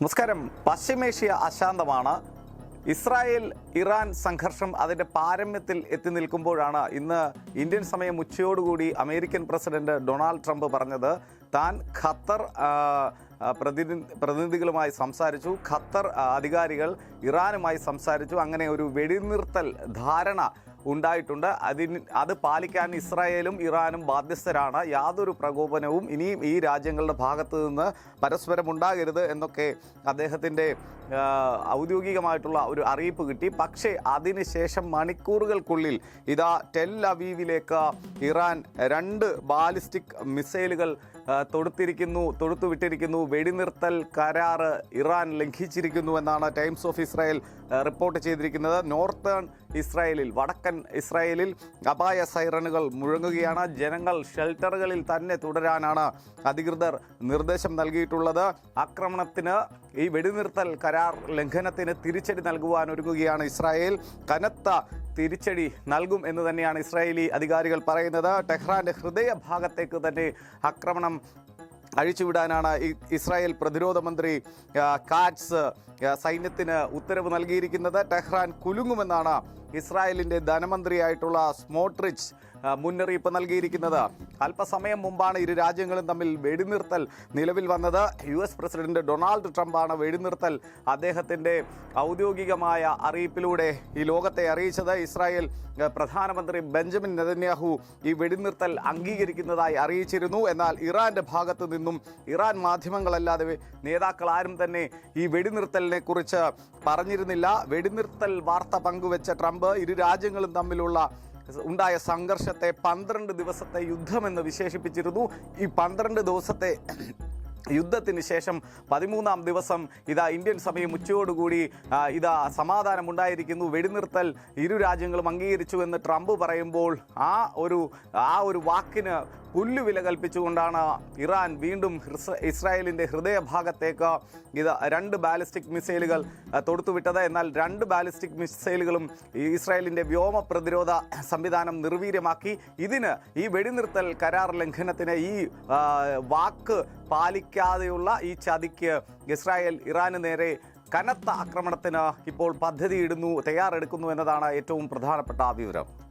നമസ്കാരം. പശ്ചിമേഷ്യ അശാന്തമാണ്. Israel Iran സംഘർഷം അതിന്റെ പാരമ്യത്തിൽ എത്തി നിൽക്കുമ്പോഴാണ് ഇന്ന് ഇന്ത്യൻ സമയം ഉച്ചയോടുകൂടി അമേരിക്കൻ പ്രസിഡന്റ് ഡൊണാൾഡ് ട്രംപ് പറഞ്ഞത്. താൻ ഖത്തർ ആ, ആ, പ്രതിനി പ്രതിനിധികളുമായി സംസാരിച്ചു. ഖത്തർ അധികാരികൾ ഇറാനുമായി സംസാരിച്ചു. അങ്ങനെ ഒരു വെടിനിർത്തൽ ധാരണ ഉണ്ടായിട്ടുണ്ട്. അതിന് അത് പാലിക്കാൻ ഇസ്രായേലും ഇറാനും ബാധ്യസ്ഥരാണ്. യാതൊരു പ്രകോപനവും ഇനിയും ഈ രാജ്യങ്ങളുടെ ഭാഗത്ത് നിന്ന് പരസ്പരം ഉണ്ടാകരുത് എന്നൊക്കെ അദ്ദേഹത്തിന്റെ ഔദ്യോഗികമായിട്ടുള്ള ഒരു അറിയിപ്പ് കിട്ടി. പക്ഷേ അതിനുശേഷം മണിക്കൂറുകൾക്കുള്ളിൽ ഇതാ ടെൽ അവീവിലേക്ക് ഇറാൻ രണ്ട് ബാലിസ്റ്റിക് മിസൈലുകൾ തൊടുത്തിരിക്കുന്നു തൊടുത്തുവിട്ടിരിക്കുന്നു വെടിനിർത്തൽ കരാറ് ഇറാൻ ലംഘിച്ചിരിക്കുന്നു എന്നാണ് ടൈംസ് ഓഫ് ഇസ്രായേൽ റിപ്പോർട്ട് ചെയ്തിരിക്കുന്നത്. നോർത്തേൺ ഇസ്രായേലിൽ വടക്കൻ ഇസ്രായേലിൽ അപായ സൈറണുകൾ മുഴങ്ങുകയാണ്. ജനങ്ങൾ ഷെൽട്ടറുകളിൽ തന്നെ തുടരാനാണ് അധികൃതർ നിർദ്ദേശം നൽകിയിട്ടുള്ളത്. ആക്രമണത്തിന് ഈ വെടിനിർത്തൽ കരാർ ലംഘനത്തിന് തിരിച്ചടി നൽകുവാൻ ഒരുങ്ങുകയാണ് ഇസ്രായേൽ. കനത്ത തിരിച്ചടി നൽകും എന്ന് തന്നെയാണ് ഇസ്രായേലി അധികാരികൾ പറയുന്നത്. ടെഹ്റാന്റെ ഹൃദയഭാഗത്തേക്ക് തന്നെ ആക്രമണം അഴിച്ചുവിടാനാണ് ഇസ്രായേൽ പ്രതിരോധ മന്ത്രി കാറ്റ്സ് സൈന്യത്തിന് ഉത്തരവ് നൽകിയിരിക്കുന്നത്. ടെഹ്റാൻ കുലുങ്ങുമെന്നാണ് ഇസ്രായേലിന്റെ ധനമന്ത്രിയായിട്ടുള്ള സ്മോട്രിച്ച് മുന്നറിയിപ്പ് നൽകിയിരിക്കുന്നത്. അല്പസമയം മുമ്പാണ് ഇരു രാജ്യങ്ങളും തമ്മിൽ വെടിനിർത്തൽ നിലവിൽ വന്നത്. യു എസ് പ്രസിഡന്റ് ഡൊണാൾഡ് ട്രംപാണ് വെടിനിർത്തൽ അദ്ദേഹത്തിന്റെ ഔദ്യോഗികമായ അറിയിപ്പിലൂടെ ഈ ലോകത്തെ അറിയിച്ചത്. ഇസ്രായേൽ പ്രധാനമന്ത്രി ബെഞ്ചമിൻ നെതന്യാഹു ഈ വെടിനിർത്തൽ അംഗീകരിക്കുന്നതായി അറിയിച്ചിരുന്നു. എന്നാൽ ഇറാന്റെ ഭാഗത്തു നിന്നും ഇറാൻ മാധ്യമങ്ങളല്ലാതെ നേതാക്കൾ ആരും തന്നെ ഈ വെടിനിർത്തലിനെ കുറിച്ച് പറഞ്ഞിരുന്നില്ല. വെടിനിർത്തൽ വാർത്ത പങ്കുവെച്ച ട്രംപ് ഇരു രാജ്യങ്ങളും തമ്മിലുള്ള ഉണ്ടായ സംഘർഷത്തെ പന്ത്രണ്ട് ദിവസത്തെ യുദ്ധമെന്ന് വിശേഷിപ്പിച്ചിരുന്നു. ഈ പന്ത്രണ്ട് ദിവസത്തെ യുദ്ധത്തിന് ശേഷം പതിമൂന്നാം ദിവസം ഇതാ ഇന്ത്യൻ സമയം ഉച്ചയോടുകൂടി ഇതാ സമാധാനമുണ്ടായിരിക്കുന്നു. വെടിനിർത്തൽ ഇരു രാജ്യങ്ങളും അംഗീകരിച്ചു എന്ന് ട്രംപ് പറയുമ്പോൾ ആ ഒരു ആ ഒരു വാക്കിന് പുല്ലുവില കൽപ്പിച്ചുകൊണ്ടാണ് ഇറാൻ വീണ്ടും ഇസ്രായേലിന്റെ ഹൃദയഭാഗത്തേക്ക് ഇത് രണ്ട് ബാലിസ്റ്റിക് മിസൈലുകൾ തൊടുത്തുവിട്ടത്. എന്നാൽ രണ്ട് ബാലിസ്റ്റിക് മിസൈലുകളും ഇസ്രായേലിന്റെ വ്യോമ പ്രതിരോധ സംവിധാനം നിർവീര്യമാക്കി. ഇതിന് ഈ വെടിനിർത്തൽ കരാർ ലംഘനത്തിന് ഈ വാക്ക് പാലിക്കാതെയുള്ള ഈ ചതിക്ക് ഇസ്രായേൽ ഇറാന് നേരെ കനത്ത ആക്രമണത്തിന് ഇപ്പോൾ പദ്ധതിയിടുന്നു തയ്യാറെടുക്കുന്നു എന്നതാണ് ഏറ്റവും പ്രധാനപ്പെട്ട വിവരം.